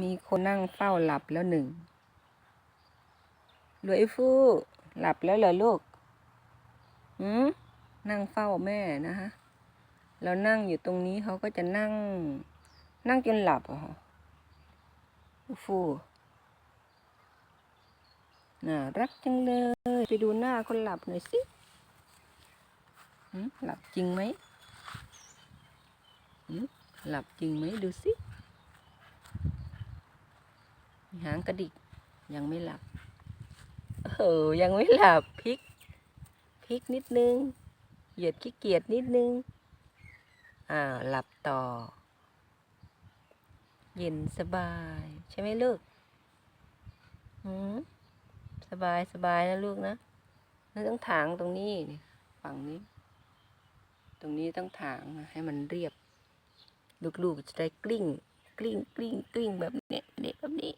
มีคนนั่งเฝ้าหลับแล้วหนึ่งหลวยฟู่หลับแล้วเหรอลูกหืมนั่งเฝ้าแม่นะฮะ เรานั่งอยู่ตรงนี้เขาก็จะนั่ง นั่งจนหลับอะฟูน่ารักจังเลย ไปดูหน้าคนหลับหน่อยสิหืมหลับจริงไหมหืมหลับจริงไหมดูสิ หางกระดิก ยังไม่หลับเออยังไม่หลับพลิกพลิกนิดนึง เหยียดขี้เกียจนิดนึง อ่าหลับต่อ เย็นสบาย ใช่ไหมลูกหืมสบายสบายนะลูกนะไม่ต้องถางตรงนี้ฝั่งนี้ ตรงนี้ต้องถางให้มันเรียบ ลูกๆจะได้กลิ้ง กลิ้งกลิ้งกลิ้งแบบเนี้ยเนี้